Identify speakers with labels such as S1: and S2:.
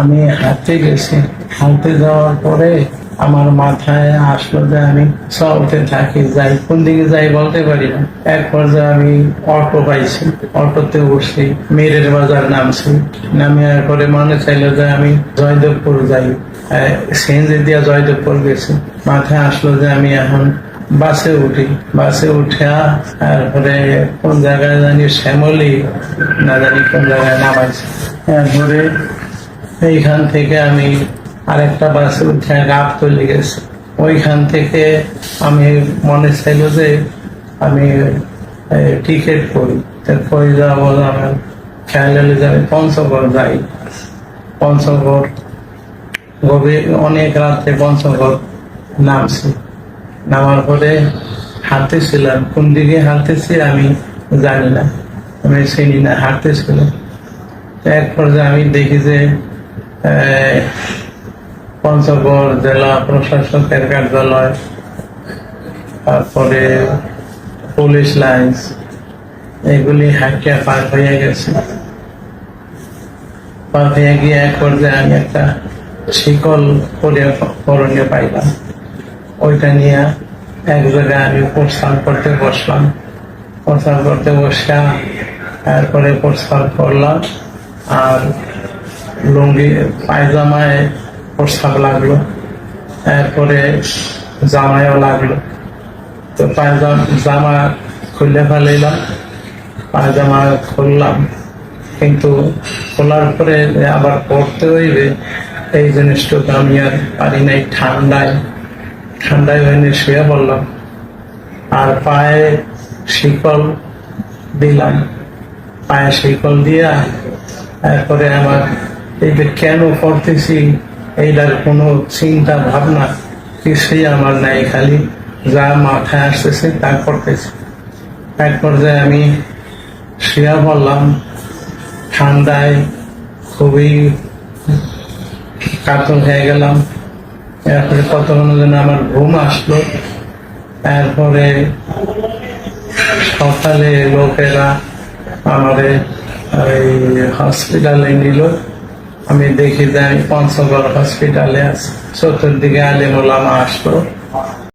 S1: আমি হাঁটতে গেছি। হাঁটতে যাওয়ার পরে আমার মাথায় আসলো যে আমি চলতে থাকি, যাই কোন দিকে যাই বলতে পারি না। এক পর্যায়ে আমি অটো পাইছি। অটোতে বসছি মেরের বাজার নামছি। নামে পরে মনে চাইলো যে আমি জয়দেবপুর যাই। সিএনজি দিয়া জয়দেবপুর গেছি। মাথায় আসলো যে আমি এখন বাসে উঠি। বাসে উঠে তারপরে কোন জায়গায় জানি শ্যামলি, না জানি কোন জায়গায় নামাইছে। তারপরে এইখান থেকে আমি আরেকটা বাসে উঠে রাত চলে গেছি। ওইখান থেকে আমি মনে চাইল যে আমি টিকিট করি। তারপরে যাব আমার খেয়াল হলে যে আমি পঞ্চগড় যাই। পঞ্চগড় গভীর, অনেক রাত্রে পঞ্চগড় নামছি। নামার পরে হাঁটতেছিলাম। কোন দিকে হাঁটতেছি আমি জানি না। আমি চিনি না, হাঁটতেছিলাম। এক পর্যায়ে আমি দেখি যে পঞ্চগড় জেলা প্রশাসকের কার্যালয়, তারপরে পুলিশ লাইন্স, এগুলি হাঁটিয়া পার হয়ে গেছে। পার হয়ে গিয়ে এক পর্যায়ে আমি একটা শিকল করে করণীয় পাইলাম। ওইটা নিয়ে এক জায়গায় আমি প্রস্থান করতে বসলাম। প্রস্থান করতে বসা তারপরে প্রস্থান করলাম আর লুঙ্গি, পায়জামায় প্রস্তাব লাগল। এরপরে জামায়ও লাগল। তো পায়জামা, জামা খুলে ফেলাইলাম। পায়জামা খুললাম। কিন্তু খোলার পরে আবার পড়তে হইবে, এই জিনিসটুকু আমি আর পারি নাই, ঠান্ডায়। ঠান্ডায় হয়নি শুয়ে পড়লাম। আর পায়ে শিকল দিলাম। পায়ে শিকল দিয়া তারপরে আমার এই যে কেন পড়তেছি, এইটার কোনো চিন্তা ভাবনা কিছুই আমার নাই, খালি যা মাথায় আসতেছে তা করতেছি। এক পর্যায়ে আমি শুয়ে পড়লাম, ঠান্ডায় খুবই কাতল হয়ে গেলাম। এরপরে কতক্ষণ যেন আমার ঘুম আসলো। তারপরে সকালে লোকেরা আমাদের ওই হসপিটালে নিল। আমি দেখি যে আমি পঞ্চগড় হসপিটালে আছি। চতুর্দিকে আলিমুলামা আসলো।